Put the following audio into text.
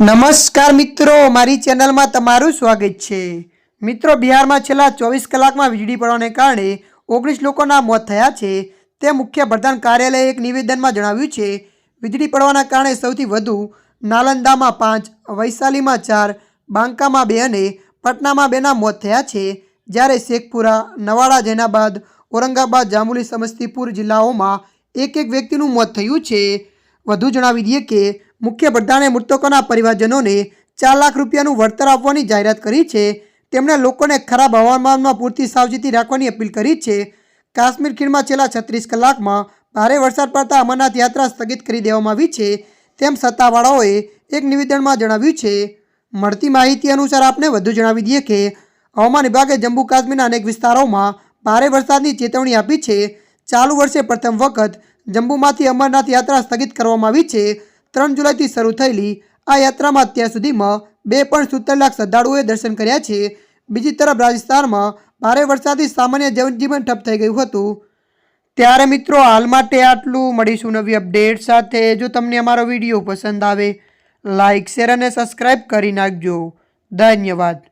નમસ્કાર મિત્રો, મારી ચેનલમાં તમારું સ્વાગત છે. મિત્રો, બિહારમાં છેલ્લા ચોવીસ કલાકમાં વીજળી પડવાને કારણે ઓગણીસ લોકોના મોત થયા છે. તે મુખ્ય પ્રધાન કાર્યાલયે એક નિવેદનમાં જણાવ્યું છે, વીજળી પડવાના કારણે સૌથી વધુ નાલંદામાં પાંચ, વૈશાલીમાં ચાર, બાંકામાં બે અને પટનામાં બેના મોત થયા છે. જ્યારે શેખપુરા, નવાડા, જૈનાબાદ, ઔરંગાબાદ જામુલી સમસ્તીપુર જિલ્લાઓમાં એક એક વ્યક્તિનું મોત થયું છે. વધુ જણાવી દઈએ કે મુખ્ય પ્રધાને મૃતકોના પરિવારજનોને ચાર લાખ રૂપિયાનું વળતર આપવાની જાહેરાત કરી છે. તેમણે લોકોને ખરાબ હવામાનમાં પૂરતી સાવચેતી રાખવાની અપીલ કરી છે. કાશ્મીર ખીણમાં છેલ્લા છત્રીસ કલાકમાં ભારે વરસાદ પડતા અમરનાથ યાત્રા સ્થગિત કરી દેવામાં આવી છે. તેમ સત્તાવાળાઓએ એક નિવેદનમાં જણાવ્યું છે. મળતી માહિતી અનુસાર આપને વધુ જણાવી દઈએ કે, હવામાન વિભાગે જમ્મુ કાશ્મીરના અનેક વિસ્તારોમાં ભારે વરસાદની ચેતવણી આપી છે. ચાલુ વર્ષે પ્રથમ વખત જમ્મુમાંથી અમરનાથ યાત્રા સ્થગિત કરવામાં આવી છે. ત્રણ જુલાઈથી શરૂ થયેલી આ યાત્રામાં અત્યાર સુધીમાં બે પોઈન્ટ સિત્તેર લાખ શ્રદ્ધાળુઓએ દર્શન કર્યા છે. બીજી તરફ રાજસ્થાનમાં ભારે વરસાદથી સામાન્ય જનજીવન ઠપ થઈ ગયું હતું. ત્યારે મિત્રો હાલ માટે આટલું. મળીશું નવી અપડેટ સાથે. જો તમને અમારો વીડિયો પસંદ આવે લાઇક શેર અને સબસ્ક્રાઈબ કરી નાખજો. ધન્યવાદ.